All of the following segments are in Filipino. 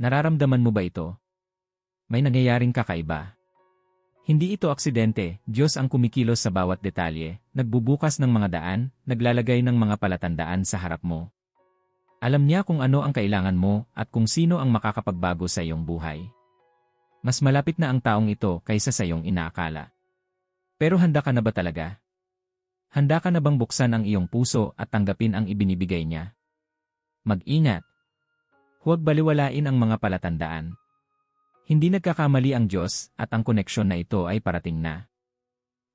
Nararamdaman mo ba ito? May nangyayaring kakaiba. Hindi ito aksidente, Diyos ang kumikilos sa bawat detalye, nagbubukas ng mga daan, naglalagay ng mga palatandaan sa harap mo. Alam niya kung ano ang kailangan mo at kung sino ang makakapagbago sa iyong buhay. Mas malapit na ang taong ito kaysa sa iyong inaakala. Pero handa ka na ba talaga? Handa ka na bang buksan ang iyong puso at tanggapin ang ibinibigay niya? Mag-ingat. Huwag baliwalain ang mga palatandaan. Hindi nagkakamali ang Diyos at ang koneksyon na ito ay parating na.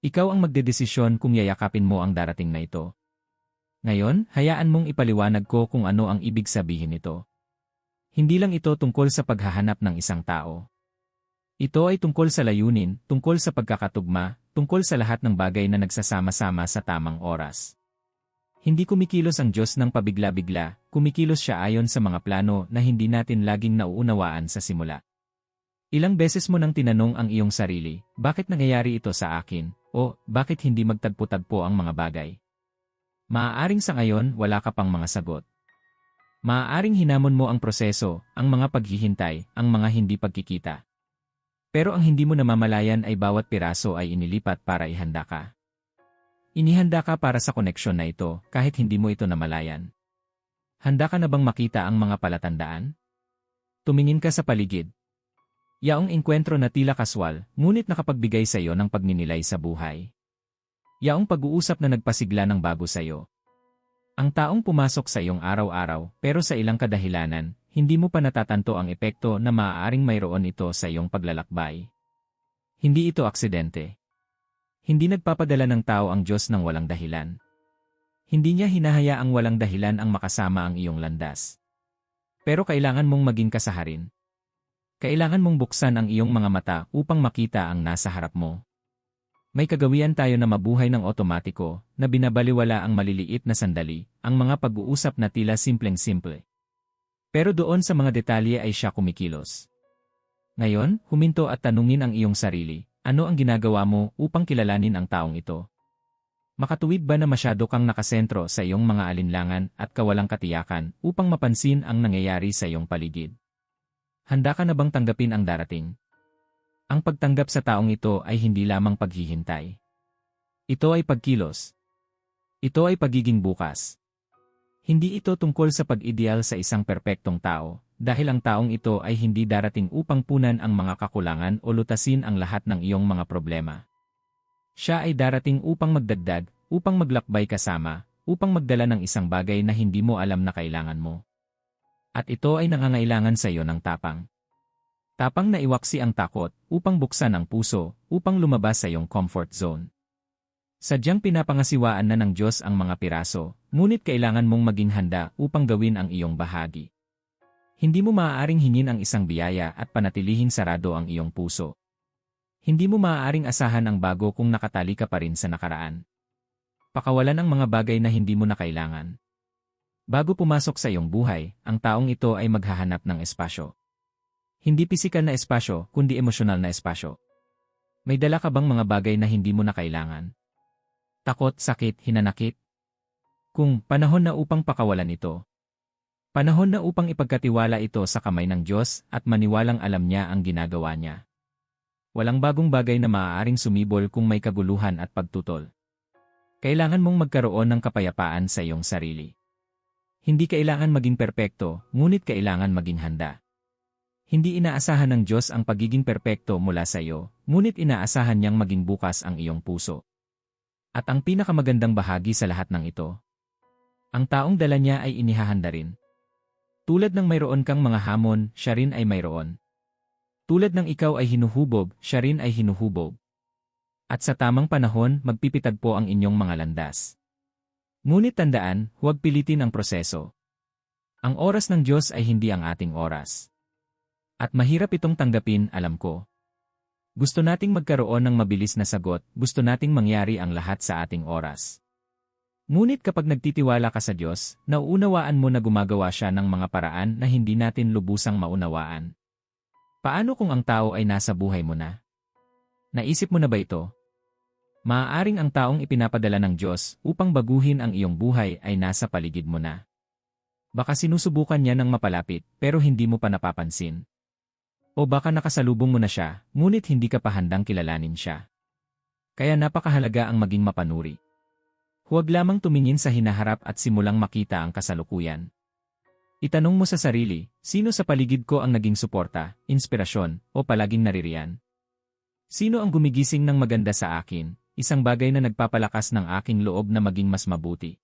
Ikaw ang magdedesisyon kung yayakapin mo ang darating na ito. Ngayon, hayaan mong ipaliwanag ko kung ano ang ibig sabihin nito. Hindi lang ito tungkol sa paghahanap ng isang tao. Ito ay tungkol sa layunin, tungkol sa pagkakatugma, tungkol sa lahat ng bagay na nagsasama-sama sa tamang oras. Hindi kumikilos ang Diyos ng pabigla-bigla, kumikilos siya ayon sa mga plano na hindi natin laging nauunawaan sa simula. Ilang beses mo nang tinanong ang iyong sarili, bakit nangyayari ito sa akin, o bakit hindi magtagpo-tagpo ang mga bagay? Maaaring sa ngayon wala ka pang mga sagot. Maaaring hinamon mo ang proseso, ang mga paghihintay, ang mga hindi pagkikita. Pero ang hindi mo namamalayan ay bawat piraso ay inilipat para ihanda ka. Inihanda ka para sa koneksyon na ito kahit hindi mo ito namalayan. Handa ka na bang makita ang mga palatandaan? Tumingin ka sa paligid. Yaong engkwentro na tila kaswal, ngunit nakapagbigay sa iyo ng pagninilay sa buhay. Yaong pag-uusap na nagpasigla ng bago sa iyo. Ang taong pumasok sa iyong araw-araw pero sa ilang kadahilanan, hindi mo pa natatanto ang epekto na maaaring mayroon ito sa iyong paglalakbay. Hindi ito aksidente. Hindi nagpapadala ng tao ang Diyos ng walang dahilan. Hindi niya hinahayaang walang dahilan ang makasama ang iyong landas. Pero kailangan mong maging kasaharin. Kailangan mong buksan ang iyong mga mata upang makita ang nasa harap mo. May kagawian tayo na mabuhay ng otomatiko, na binabaliwala ang maliliit na sandali, ang mga pag-uusap na tila simpleng-simple. Pero doon sa mga detalye ay siya kumikilos. Ngayon, huminto at tanungin ang iyong sarili, ano ang ginagawa mo upang kilalanin ang taong ito? Makatuwid ba na masyado kang nakasentro sa iyong mga alinlangan at kawalang katiyakan upang mapansin ang nangyayari sa iyong paligid? Handa ka na bang tanggapin ang darating? Ang pagtanggap sa taong ito ay hindi lamang paghihintay. Ito ay pagkilos. Ito ay pagiging bukas. Hindi ito tungkol sa pag-ideal sa isang perpektong tao, dahil ang taong ito ay hindi darating upang punan ang mga kakulangan o lutasin ang lahat ng iyong mga problema. Siya ay darating upang magdagdag, upang maglakbay kasama, upang magdala ng isang bagay na hindi mo alam na kailangan mo. At ito ay nangangailangan sa iyo ng tapang. Tapang na iwaksi ang takot upang buksan ang puso upang lumabas sa iyong comfort zone. Sadyang pinapangasiwaan na ng Diyos ang mga piraso, ngunit kailangan mong maging handa upang gawin ang iyong bahagi. Hindi mo maaaring hingin ang isang biyaya at panatilihing sarado ang iyong puso. Hindi mo maaaring asahan ang bago kung nakatali ka pa rin sa nakaraan. Pakawalan ang mga bagay na hindi mo na kailangan. Bago pumasok sa iyong buhay, ang taong ito ay maghahanap ng espasyo. Hindi pisikal na espasyo, kundi emosyonal na espasyo. May dala ka bang mga bagay na hindi mo na kailangan? Takot, sakit, hinanakit? Kung panahon na upang pakawalan ito. Panahon na upang ipagkatiwala ito sa kamay ng Diyos at maniwalang alam niya ang ginagawa niya. Walang bagong bagay na maaaring sumibol kung may kaguluhan at pagtutol. Kailangan mong magkaroon ng kapayapaan sa iyong sarili. Hindi kailangan maging perpekto, ngunit kailangan maging handa. Hindi inaasahan ng Diyos ang pagiging perpekto mula sa iyo, ngunit inaasahan niyang maging bukas ang iyong puso. At ang pinakamagandang bahagi sa lahat ng ito, ang taong dala niya ay inihahanda rin. Tulad ng mayroon kang mga hamon, siya rin ay mayroon. Tulad ng ikaw ay hinuhubog, siya rin ay hinuhubog. At sa tamang panahon, magpipitag po ang inyong mga landas. Ngunit tandaan, huwag pilitin ang proseso. Ang oras ng Diyos ay hindi ang ating oras. At mahirap itong tanggapin, alam ko. Gusto nating magkaroon ng mabilis na sagot, gusto nating mangyari ang lahat sa ating oras. Ngunit kapag nagtitiwala ka sa Diyos, nauunawaan mo na gumagawa siya ng mga paraan na hindi natin lubusang maunawaan. Paano kung ang tao ay nasa buhay mo na? Naisip mo na ba ito? Maaaring ang taong ipinapadala ng Diyos upang baguhin ang iyong buhay ay nasa paligid mo na. Baka sinusubukan niya ng mapalapit pero hindi mo pa napapansin. O baka nakasalubong mo na siya, ngunit hindi ka pa handang kilalanin siya. Kaya napakahalaga ang maging mapanuri. Huwag lamang tumingin sa hinaharap at simulang makita ang kasalukuyan. Itanong mo sa sarili, sino sa paligid ko ang naging suporta, inspirasyon, o palaging naririyan? Sino ang gumigising ng maganda sa akin, isang bagay na nagpapalakas ng aking loob na maging mas mabuti?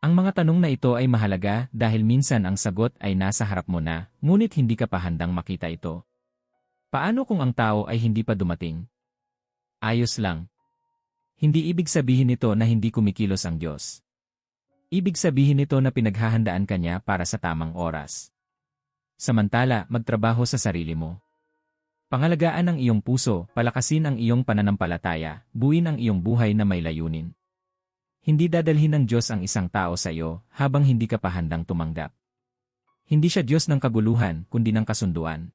Ang mga tanong na ito ay mahalaga dahil minsan ang sagot ay nasa harap mo na, ngunit hindi ka pa handang makita ito. Paano kung ang tao ay hindi pa dumating? Ayos lang. Hindi ibig sabihin nito na hindi kumikilos ang Diyos. Ibig sabihin nito na pinaghahandaan ka niya para sa tamang oras. Samantala, magtrabaho sa sarili mo. Pangalagaan ang iyong puso, palakasin ang iyong pananampalataya, buuin ang iyong buhay na may layunin. Hindi dadalhin ng Diyos ang isang tao sa iyo habang hindi ka pa handang tumanggap. Hindi siya Diyos ng kaguluhan kundi ng kasunduan.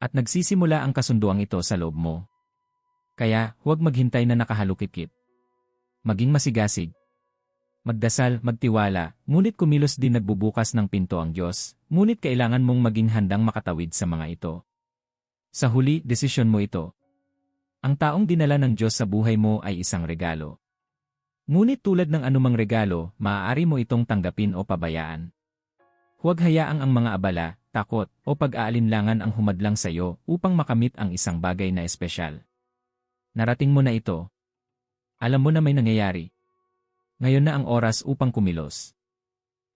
At nagsisimula ang kasunduang ito sa loob mo. Kaya, huwag maghintay na nakahalukit-kit. Maging masigasig. Magdasal, magtiwala, ngunit kumilos din nagbubukas ng pinto ang Diyos, ngunit kailangan mong maging handang makatawid sa mga ito. Sa huli, desisyon mo ito. Ang taong dinala ng Diyos sa buhay mo ay isang regalo. Ngunit tulad ng anumang regalo, maaari mo itong tanggapin o pabayaan. Huwag hayaang ang mga abala, takot, o pag-aalinlangan ang humadlang sa iyo upang makamit ang isang bagay na espesyal. Narating mo na ito. Alam mo na may nangyayari. Ngayon na ang oras upang kumilos.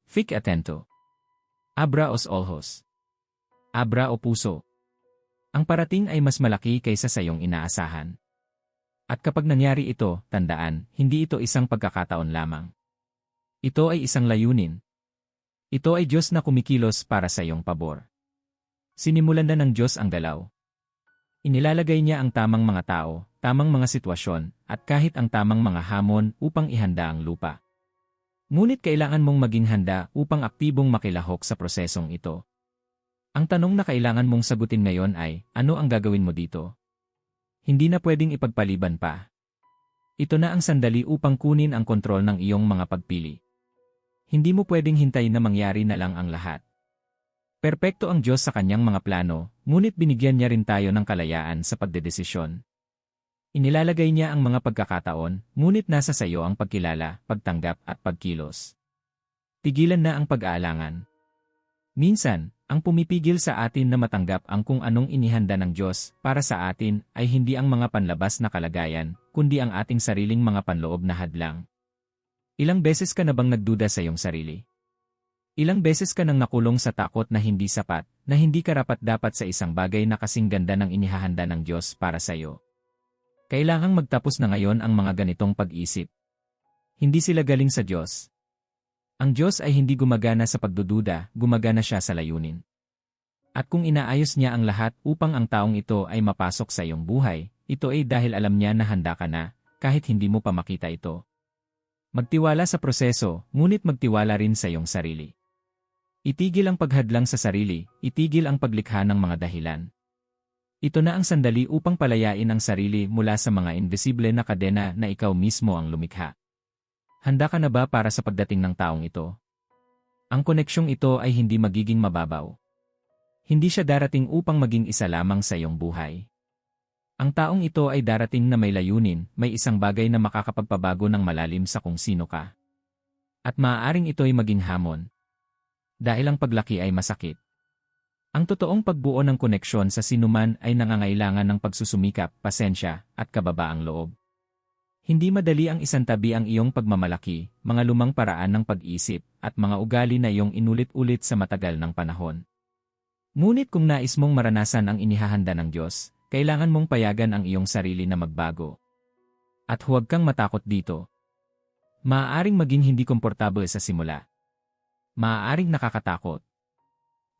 Fik atento. Abra os olhos. Abra o puso. Ang parating ay mas malaki kaysa sa iyong inaasahan. At kapag nangyari ito, tandaan, hindi ito isang pagkakataon lamang. Ito ay isang layunin. Ito ay Diyos na kumikilos para sa iyong pabor. Sinimulan na ng Diyos ang galaw. Inilalagay niya ang tamang mga tao, tamang mga sitwasyon, at kahit ang tamang mga hamon upang ihanda ang lupa. Ngunit kailangan mong maging handa upang aktibong makilahok sa prosesong ito. Ang tanong na kailangan mong sagutin ngayon ay, ano ang gagawin mo dito? Hindi na pwedeng ipagpaliban pa. Ito na ang sandali upang kunin ang kontrol ng iyong mga pagpili. Hindi mo pwedeng hintay na mangyari na lang ang lahat. Perpekto ang Diyos sa kanyang mga plano, ngunit binigyan niya rin tayo ng kalayaan sa pagdedesisyon. Inilalagay niya ang mga pagkakataon, ngunit nasa sa iyo ang pagkilala, pagtanggap at pagkilos. Tigilan na ang pag-aalangan. Minsan, ang pumipigil sa atin na matanggap ang kung anong inihanda ng Diyos para sa atin ay hindi ang mga panlabas na kalagayan, kundi ang ating sariling mga panloob na hadlang. Ilang beses ka na bang nagduda sa iyong sarili? Ilang beses ka nang nakulong sa takot na hindi sapat, na hindi karapat dapat sa isang bagay na kasing ganda ng inihahanda ng Diyos para sa iyo? Kailangang magtapos na ngayon ang mga ganitong pag-isip. Hindi sila galing sa Diyos, ang Diyos ay hindi gumagana sa pagdududa, gumagana siya sa layunin. At kung inaayos niya ang lahat upang ang taong ito ay mapasok sa iyong buhay, ito ay dahil alam niya na handa ka na, kahit hindi mo pa makita ito. Magtiwala sa proseso, ngunit magtiwala rin sa iyong sarili. Itigil ang paghadlang sa sarili, itigil ang paglikha ng mga dahilan. Ito na ang sandali upang palayain ang sarili mula sa mga invisible na kadena na ikaw mismo ang lumikha. Handa ka na ba para sa pagdating ng taong ito? Ang koneksyong ito ay hindi magiging mababaw. Hindi siya darating upang maging isa lamang sa iyong buhay. Ang taong ito ay darating na may layunin, may isang bagay na makakapagpabago ng malalim sa kung sino ka. At maaaring ito ay maging hamon. Dahil ang paglaki ay masakit. Ang totoong pagbuo ng koneksyon sa sinuman ay nangangailangan ng pagsusumikap, pasensya, at kababaang loob. Hindi madali ang isantabi ang iyong pagmamalaki, mga lumang paraan ng pag-isip, at mga ugali na iyong inulit-ulit sa matagal ng panahon. Ngunit kung nais mong maranasan ang inihahanda ng Diyos, kailangan mong payagan ang iyong sarili na magbago. At huwag kang matakot dito. Maaaring maging hindi komportable sa simula. Maaaring nakakatakot.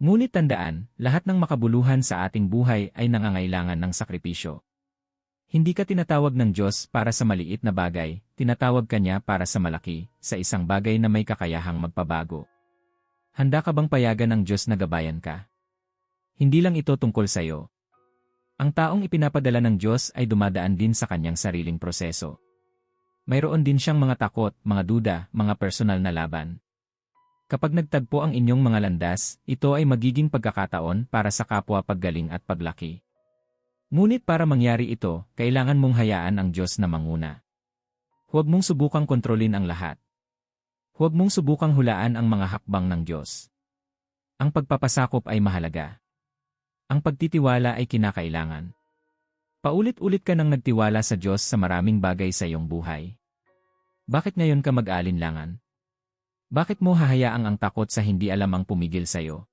Ngunit tandaan, lahat ng makabuluhan sa ating buhay ay nangangailangan ng sakripisyo. Hindi ka tinatawag ng Diyos para sa maliit na bagay, tinatawag ka niya para sa malaki, sa isang bagay na may kakayahang magpabago. Handa ka bang payagan ng Diyos na gabayan ka? Hindi lang ito tungkol sa iyo. Ang taong ipinapadala ng Diyos ay dumadaan din sa kanyang sariling proseso. Mayroon din siyang mga takot, mga duda, mga personal na laban. Kapag nagtagpo ang inyong mga landas, ito ay magiging pagkakataon para sa kapwa paggaling at paglaki. Ngunit para mangyari ito, kailangan mong hayaan ang Diyos na manguna. Huwag mong subukang kontrolin ang lahat. Huwag mong subukang hulaan ang mga hakbang ng Diyos. Ang pagpapasakop ay mahalaga. Ang pagtitiwala ay kinakailangan. Paulit-ulit ka nang nagtiwala sa Diyos sa maraming bagay sa iyong buhay. Bakit ngayon ka mag-alinlangan? Bakit mo hahayaang ang takot sa hindi alam ang pumigil sa iyo?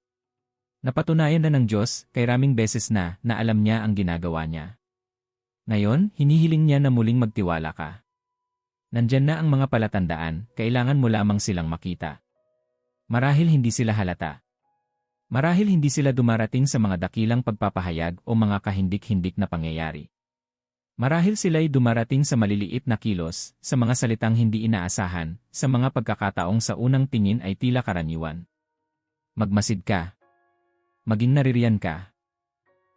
Napatunayan na ng Diyos kay raming beses na na alam niya ang ginagawa niya. Ngayon, hinihiling niya na muling magtiwala ka. Nandyan na ang mga palatandaan, kailangan mo lamang silang makita. Marahil hindi sila halata. Marahil hindi sila dumarating sa mga dakilang pagpapahayag o mga kahindik-hindik na pangyayari. Marahil sila'y dumarating sa maliliit na kilos, sa mga salitang hindi inaasahan, sa mga pagkakataong sa unang tingin ay tila karaniwan. Magmasid ka. Maging naririyan ka.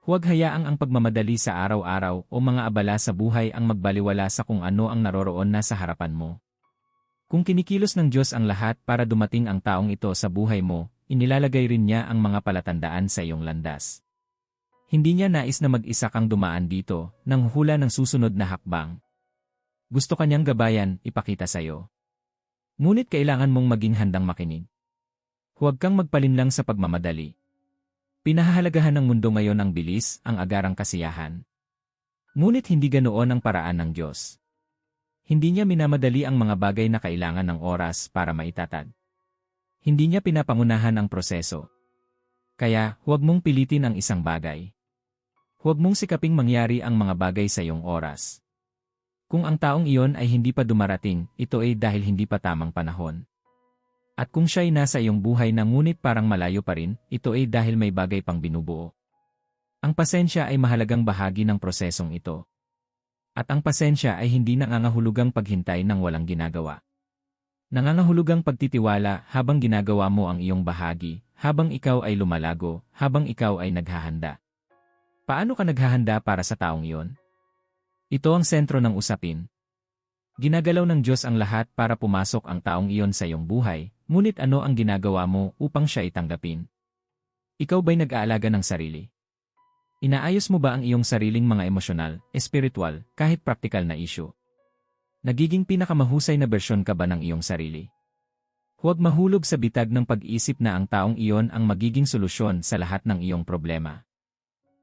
Huwag hayaang ang pagmamadali sa araw-araw o mga abala sa buhay ang magbaliwala sa kung ano ang naroroon na sa harapan mo. Kung kinikilos ng Diyos ang lahat para dumating ang taong ito sa buhay mo, inilalagay rin niya ang mga palatandaan sa iyong landas. Hindi niya nais na mag-isa kang dumaan dito, nang hula ng susunod na hakbang. Gusto kanyang gabayan, ipakita sa iyo. Ngunit kailangan mong maging handang makinig. Huwag kang magpalinlang sa pagmamadali. Pinahahalagahan ng mundo ngayon ang bilis, ang agarang kasiyahan. Ngunit hindi ganoon ang paraan ng Diyos. Hindi niya minamadali ang mga bagay na kailangan ng oras para maitatag. Hindi niya pinapangunahan ang proseso. Kaya, huwag mong pilitin ang isang bagay. Huwag mong sikaping mangyari ang mga bagay sa iyong oras. Kung ang taong iyon ay hindi pa dumarating, ito ay dahil hindi pa tamang panahon. At kung siya'y nasa iyong buhay na ngunit parang malayo pa rin, ito ay dahil may bagay pang binubuo. Ang pasensya ay mahalagang bahagi ng prosesong ito. At ang pasensya ay hindi nangangahulugang paghintay ng walang ginagawa. Nangangahulugang pagtitiwala habang ginagawa mo ang iyong bahagi, habang ikaw ay lumalago, habang ikaw ay naghahanda. Paano ka naghahanda para sa taong iyon? Ito ang sentro ng usapin. Ginagalaw ng Diyos ang lahat para pumasok ang taong iyon sa iyong buhay, ngunit ano ang ginagawa mo upang siya itanggapin? Ikaw ba'y nag-aalaga ng sarili? Inaayos mo ba ang iyong sariling mga emosyonal, espiritual, kahit praktikal na issue? Nagiging pinakamahusay na bersyon ka ba ng iyong sarili? Huwag mahulog sa bitag ng pag-isip na ang taong iyon ang magiging solusyon sa lahat ng iyong problema.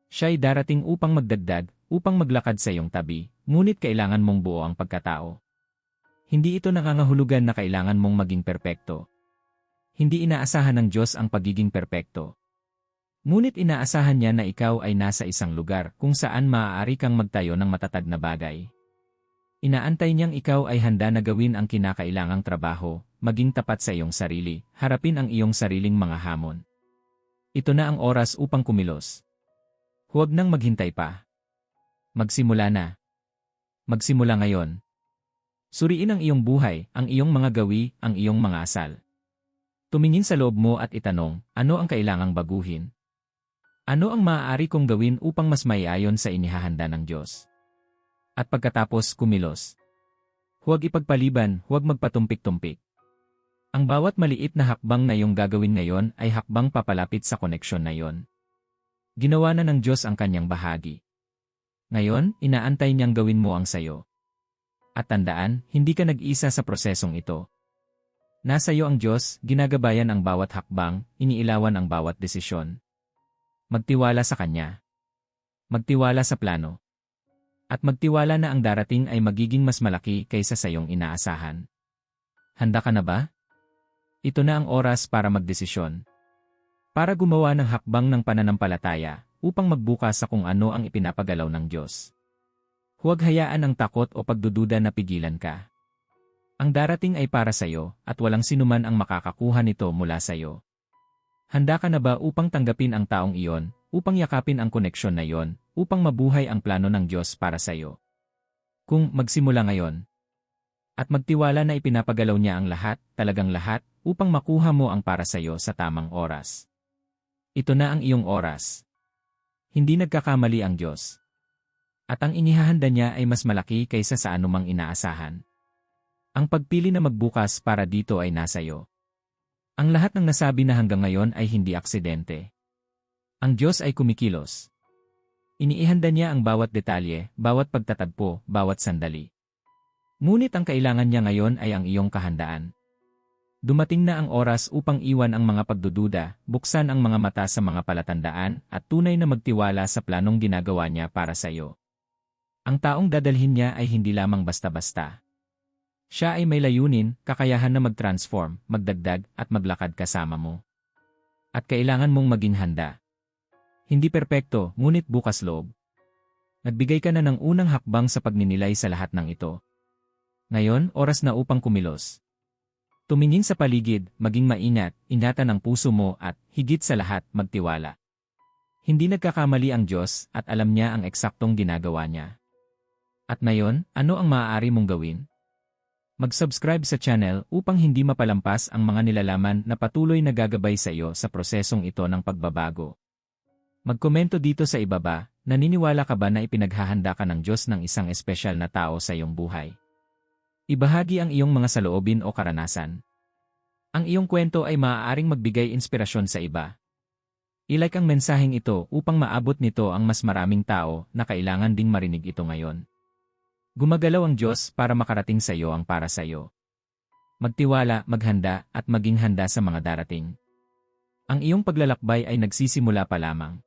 Siya'y darating upang magdagdag, upang maglakad sa iyong tabi, ngunit kailangan mong buo ang pagkatao. Hindi ito nangangahulugan na kailangan mong maging perpekto. Hindi inaasahan ng Diyos ang pagiging perpekto. Ngunit inaasahan niya na ikaw ay nasa isang lugar kung saan maaari kang magtayo ng matatag na bagay. Inaantay niyang ikaw ay handa na gawin ang kinakailangang trabaho, maging tapat sa iyong sarili, harapin ang iyong sariling mga hamon. Ito na ang oras upang kumilos. Huwag nang maghintay pa. Magsimula na. Magsimula ngayon. Suriin ang iyong buhay, ang iyong mga gawi, ang iyong mga asal. Tumingin sa loob mo at itanong, ano ang kailangang baguhin? Ano ang maaari kong gawin upang mas maiayon sa inihahanda ng Diyos? At pagkatapos kumilos. Huwag ipagpaliban, huwag magpatumpik-tumpik. Ang bawat maliit na hakbang na iyong gagawin ngayon ay hakbang papalapit sa koneksyon na iyon. Ginawa na ng Diyos ang kanyang bahagi. Ngayon, inaantay niyang gawin mo ang sayo. At tandaan, hindi ka nag-isa sa prosesong ito. Nasa iyo ang Diyos, ginagabayan ang bawat hakbang, iniilawan ang bawat desisyon. Magtiwala sa Kanya. Magtiwala sa plano. At magtiwala na ang darating ay magiging mas malaki kaysa sa iyong inaasahan. Handa ka na ba? Ito na ang oras para magdesisyon. Para gumawa ng hakbang ng pananampalataya, upang magbukas sa kung ano ang ipinapagalaw ng Diyos. Huwag hayaan ang takot o pagdududa na pigilan ka. Ang darating ay para sa iyo, at walang sinuman ang makakakuha nito mula sa iyo. Handa ka na ba upang tanggapin ang taong iyon, upang yakapin ang koneksyon na iyon, upang mabuhay ang plano ng Diyos para sa iyo? Kung magsimula ngayon, at magtiwala na ipinapagalaw niya ang lahat, talagang lahat, upang makuha mo ang para sa iyo sa tamang oras. Ito na ang iyong oras. Hindi nagkakamali ang Diyos. At ang inihahanda niya ay mas malaki kaysa sa anumang inaasahan. Ang pagpili na magbukas para dito ay nasa iyo. Ang lahat ng nasabi na hanggang ngayon ay hindi aksidente. Ang Diyos ay kumikilos. Iniihanda niya ang bawat detalye, bawat pagtatagpo, bawat sandali. Ngunit ang kailangan niya ngayon ay ang iyong kahandaan. Dumating na ang oras upang iwan ang mga pagdududa, buksan ang mga mata sa mga palatandaan, at tunay na magtiwala sa planong ginagawa niya para sa iyo. Ang taong dadalhin niya ay hindi lamang basta-basta. Siya ay may layunin, kakayahan na mag-transform, magdagdag, at maglakad kasama mo. At kailangan mong maging handa. Hindi perpekto, ngunit bukas loob. Nagbigay ka na ng unang hakbang sa pagninilay sa lahat ng ito. Ngayon, oras na upang kumilos. Tumingin sa paligid, maging maingat, ingatan ang puso mo at, higit sa lahat, magtiwala. Hindi nagkakamali ang Diyos at alam niya ang eksaktong ginagawa niya. At ngayon, ano ang maaari mong gawin? Mag-subscribe sa channel upang hindi mapalampas ang mga nilalaman na patuloy na gagabay sa iyo sa prosesong ito ng pagbabago. Magkomento dito sa ibaba, naniniwala ka ba na ipinaghahanda ka ng Diyos ng isang espesyal na tao sa iyong buhay? Ibahagi ang iyong mga saloobin o karanasan. Ang iyong kwento ay maaaring magbigay inspirasyon sa iba. Ilike ang mensaheng ito upang maabot nito ang mas maraming tao na kailangan ding marinig ito ngayon. Gumagalaw ang Diyos para makarating sa iyo ang para sa iyo. Magtiwala, maghanda, at maging handa sa mga darating. Ang iyong paglalakbay ay nagsisimula pa lamang.